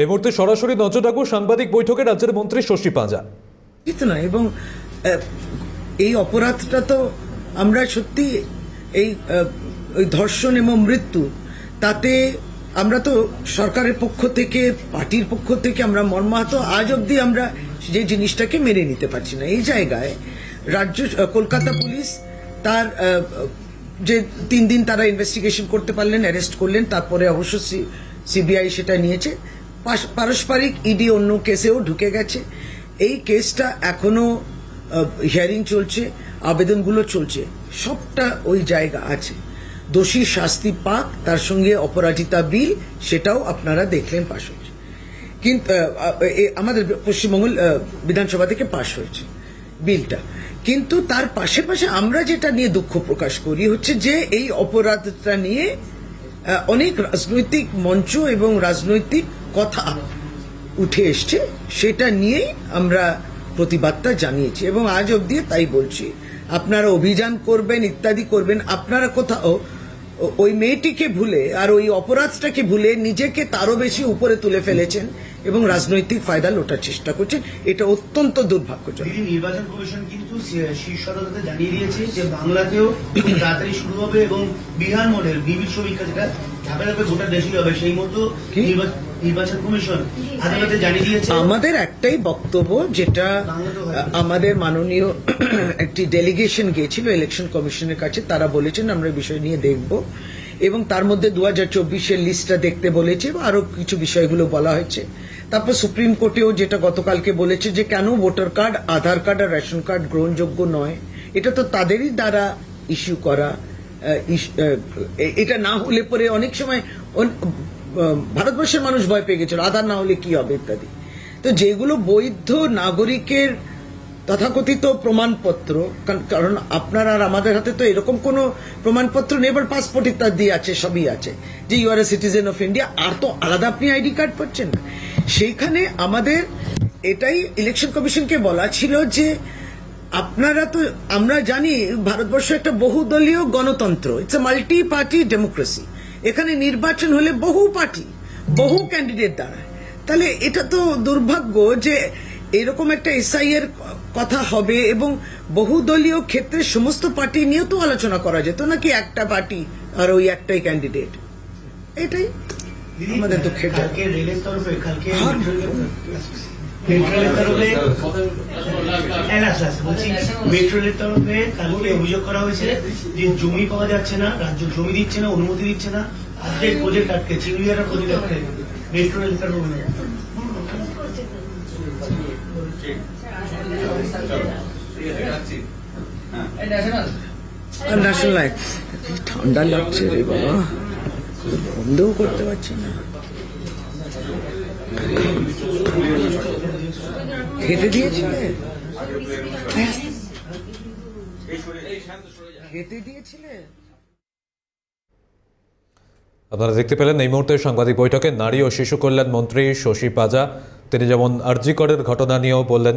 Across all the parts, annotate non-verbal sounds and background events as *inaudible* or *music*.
এই মুহূর্তে সরাসরি নজর রাখব সাংবাদিক বৈঠকে রাজ্যের মন্ত্রী শশী পাঁজা। না এবং এই অপরাধটা তো আমরা সত্যি এই ওই ধর্ষণ এবং মৃত্যু, তাতে আমরা তো সরকারের পক্ষ থেকে, পার্টির পক্ষ থেকে আমরা মর্মাহত, আজ অবধি আমরা যে জিনিসটাকে মেনে নিতে পারছি না। এই জায়গায় রাজ্য কলকাতা পুলিশ তার যে তিন দিন তারা ইনভেস্টিগেশন করতে পারলেন অ্যারেস্ট করলেন, তারপরে অবশ্য সিবিআই সেটা নিয়েছে। পারস্পরিক ইডি অন্য কেসেও ঢুকে গেছে। এই কেসটা এখনও হিয়ারিং চলছে, আবেদনগুলো চলছে। সবটা ওই জায়গা আছে। দোষী শাস্তি পাক, তার সঙ্গে অপরাজিতা বিল, সেটাও আপনারা দেখলেন পাশ হয়েছে। কিন্তু আমাদের পশ্চিমবঙ্গ বিধানসভা থেকে পাশ হয়েছে বিলটা। কিন্তু তার পাশে পাশে আমরা যেটা নিয়ে দুঃখ প্রকাশ করি হচ্ছে যে, এই অপরাধটা নিয়ে অনেক রাজনৈতিক মঞ্চ এবং রাজনৈতিক কথা উঠে এসছে। সেটা নিয়েই আমরা প্রতিবাদটা জানিয়েছি এবং আজ অবধি তাই বলছি। আপনারা অভিযান করবেন, ইত্যাদি করবেন, আপনারা কোথাও ওই মেয়েটিকে ভুলে আর ওই অপরাধটাকে ভুলে নিজেকে তারও বেশি উপরে তুলে ফেলেছেন এবং রাজনৈতিক ফায়দা লোটার চেষ্টা করছেন। এটা অত্যন্ত দুর্ভাগ্যজনক। নির্বাচন কমিশন কিন্তু শীর্ষ আদালতে জানিয়ে দিয়েছে যে বাংলাতেও তাড়াতাড়ি শুরু হবে এবং বিহার মডেল বিবির সমীক্ষা যেটা আমাদের একটাই বক্তব্য যেটা আমাদের মাননীয় *clears throat* একটি ডেলিগেশন গিয়েছিল ইলেকশন কমিশনের কাছে তারা বলেছেন আমরা বিষয় নিয়ে দেখব। এবং তার মধ্যে দু হাজার চব্বিশের লিস্টটা দেখতে বলেছে এবং আরও কিছু বিষয়গুলো বলা হয়েছে। তারপর সুপ্রিম কোর্টেও যেটা গতকালকে বলেছে যে কেন ভোটার কার্ড আধার কার্ড আর রেশন কার্ড গ্রহণযোগ্য নয়? এটা তো তাদেরই দ্বারা ইস্যু করা। এটা না হলে পরে অনেক সময় ভারতবর্ষের মানুষ ভয় পেয়ে গেছিল, আধার না হলে কি হবে ইত্যাদি। তো যেগুলো বৈধ নাগরিকের তথাকথিত প্রমাণপত্র, কারণ- আপনার আর আমাদের হাতে তো এরকম কোনো প্রমাণপত্র নেই, এবার পাসপোর্ট ইত্যাদি আছে, সবই আছে, যে U R A citizen of India আর তো আলাদা আপনি আইডি কার্ড পাচ্ছেন না। সেইখানে আমাদের এটাই ইলেকশন কমিশনকে বলা ছিল যে আপনারা তো আমরা জানি ভারতবর্ষ একটা বহুদলীয় গণতন্ত্র। It's a multi party democracy এখানে নির্বাচন হলে বহু পার্টি বহু ক্যান্ডিডেট দাঁড়ায়। তাহলে এটা তো দুর্ভাগ্য যে এরকম একটা এসআই এর কথা হবে এবং বহুদলীয় ক্ষেত্রে সমস্ত পার্টি নিয়ে তো আলোচনা করা যেত নাকি একটা পার্টি আর ওই একটাই ক্যান্ডিডেট এটাই আমাদের দুঃখের জায়গা। তরফে। মেট্রোলের বলছি। মেট্রোলের তরফে কালকে অভিযোগ করা হয়েছে যে জমি পাওয়া যাচ্ছে না রাজ্য জমি দিচ্ছে না অনুমতি দিচ্ছে না অর্ধেক প্রজেক্ট আটকে চিংড়িয়াটা প্রজেক্ট আটকে মেট্রো রেল তরফে ন্যাশনাল লাইফ ঠান্ডা লাগছে রে বাবা। বন্ধও করতে পারছি না। খেতে দিয়েছিলে? আপনারা দেখতে পেলেন এই মুহূর্তে সাংবাদিক বৈঠকে নারী ও শিশু কল্যাণ মন্ত্রী শশী পাজা। তিনি যেমন আরজিকরের ঘটনা নিয়েও বললেন,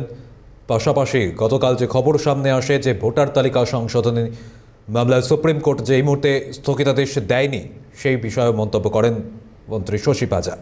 পাশাপাশি গতকাল যে খবর সামনে আসে যে ভোটার তালিকা সংশোধনী মামলায় সুপ্রিম কোর্ট যে এই মুহূর্তে স্থগিতাদেশ দেয়নি, সেই বিষয়ে মন্তব্য করেন মন্ত্রী শশী পাজা।